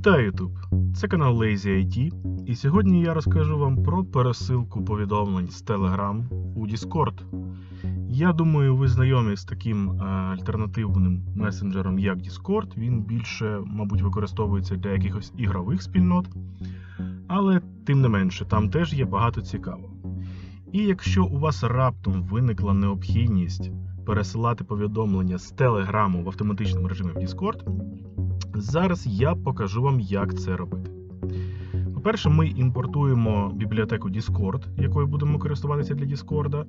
Вітаю YouTube! Це канал Lazy IT, і сьогодні я розкажу вам про пересилку повідомлень з Telegram у Discord. Я думаю, ви знайомі з таким е, альтернативним месенджером, як Discord. Він більше, мабуть, використовується для якихось ігрових спільнот, але тим не менше, там теж є багато цікавого. І якщо у вас раптом виникла необхідність пересилати повідомлення з Telegram в автоматичному режимі в Discord, Зараз я покажу вам, як це робити. По-перше, ми імпортуємо бібліотеку Discord, якою будемо користуватися для Discord,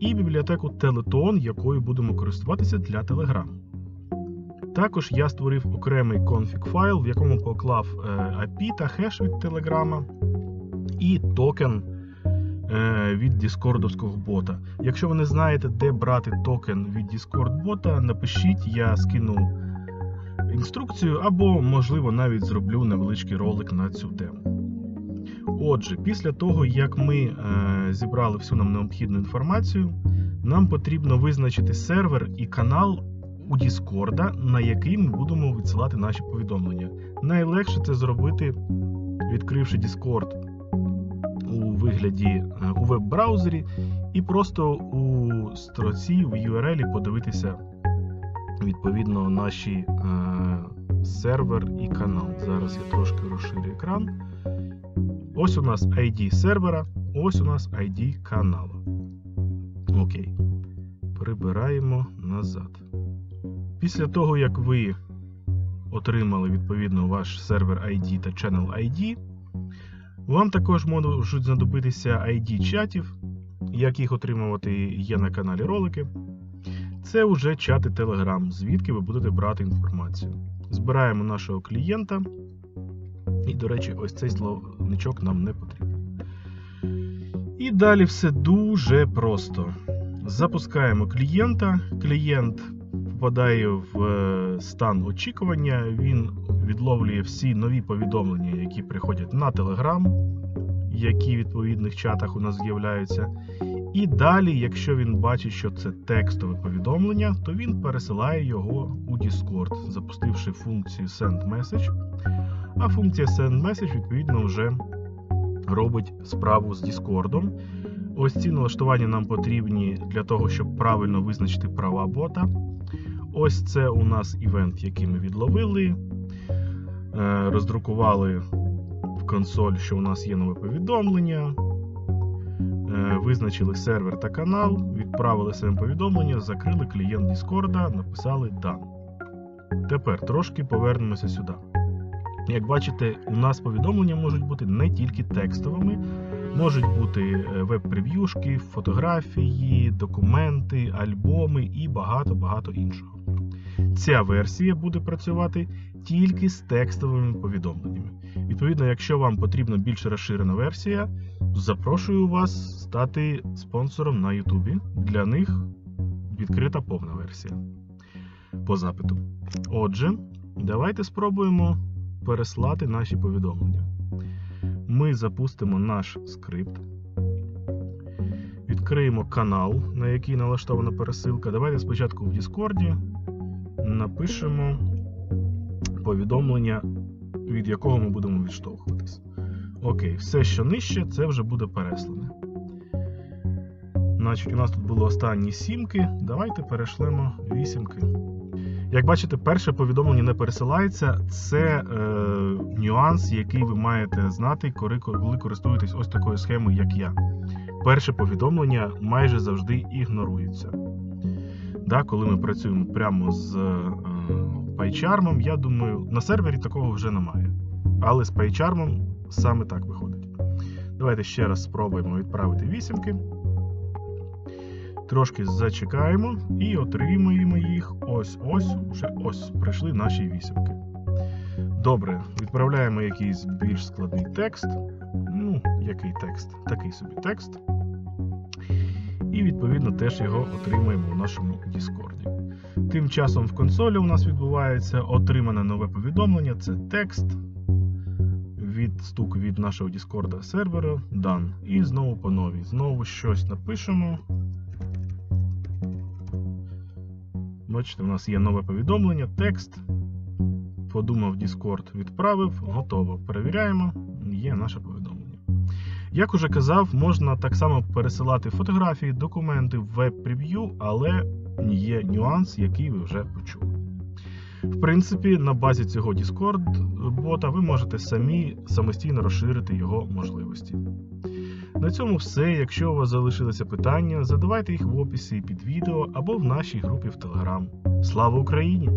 і бібліотеку Teleton, якою будемо користуватися для Telegram. Також я створив окремий config файл, в якому поклав е, API та хеш від Telegram і токен е, від Діскордовського бота. Якщо ви не знаєте, де брати токен від Discord бота, напишіть, я скину інструкцію, або, можливо, навіть зроблю невеличкий ролик на цю тему. Отже, після того, як ми е, зібрали всю нам необхідну інформацію, нам потрібно визначити сервер і канал у Discord, на який ми будемо відсилати наші повідомлення. Найлегше це зробити, відкривши Discord у вигляді е, у веб-браузері, і просто у строці, в URL подивитися відповідно наші е, сервер і канал. Зараз я трошки розширю екран. Ось у нас ID сервера, ось у нас ID каналу. Окей. Прибираємо назад. Після того, як ви отримали відповідно ваш сервер ID та Channel ID, вам також можуть знадобитися ID чатів, як їх отримувати є на каналі ролики. Це вже чати Telegram, звідки ви будете брати інформацію. Збираємо нашого клієнта. І, до речі, ось цей словничок нам не потрібен. І далі все дуже просто. Запускаємо клієнта. Клієнт попадає в е, стан очікування, він відловлює всі нові повідомлення, які приходять на Telegram, які в відповідних чатах у нас з'являються. І далі, якщо він бачить, що це текстове повідомлення, то він пересилає його у Discord, запустивши функцію Send Message. А функція Send Message, відповідно, вже робить справу з Discord. Ось ці налаштування нам потрібні для того, щоб правильно визначити права бота. Ось це у нас івент, який ми відловили. Е, роздрукували консоль, що у нас є нове повідомлення. Е, визначили сервер та канал, відправили своє повідомлення, закрили клієнт Discord, написали дан. Тепер трошки повернемося сюди. Як бачите, у нас повідомлення можуть бути не тільки текстовими, можуть бути веб-прев'юшки, фотографії, документи, альбоми і багато-багато іншого. Ця версія буде працювати тільки з текстовими повідомленнями. Відповідно, якщо вам потрібна більш розширена версія, запрошую вас стати спонсором на Ютубі. Для них відкрита повна версія по запиту. Отже, давайте спробуємо переслати наші повідомлення. Ми запустимо наш скрипт. Відкриємо канал, на який налаштована пересилка. Давайте спочатку в Discord напишемо повідомлення, від якого ми будемо відштовхуватись. Окей, все, що нижче, це вже буде переслане. Значить, у нас тут було останні сімки. Давайте перешлемо вісімки. Як бачите, перше повідомлення не пересилається. Це е, нюанс, який ви маєте знати, коли користуєтесь ось такою схемою, як я. Перше повідомлення майже завжди ігнорується. Да, Коли ми працюємо прямо з е, PyCharm, я думаю, на сервері такого вже немає. Але з PyCharm саме так виходить. Давайте ще раз спробуємо відправити вісімки. Трошки зачекаємо і отримаємо їх. Ось-ось, вже ось прийшли наші вісімки. Добре, відправляємо якийсь більш складний текст. Ну, який текст? Такий собі текст. І, відповідно, теж його отримаємо у нашому Discord. Тим часом в консолі у нас відбувається отримане нове повідомлення це текст. Відстук від нашого Discord сервера Done. І знову по новій. Знову щось напишемо. Бачите, у нас є нове повідомлення, текст. подумав Discord, відправив, готово. Перевіряємо, є наше повідомлення. Як уже казав, можна так само пересилати фотографії, документи в веб-прев'ю, але є нюанс, який ви вже почули. В принципі, на базі цього Discord бота ви можете самі самостійно розширити його можливості. На цьому все. Якщо у вас залишилися питання, задавайте їх в описі під відео або в нашій групі в Telegram. Слава Україні!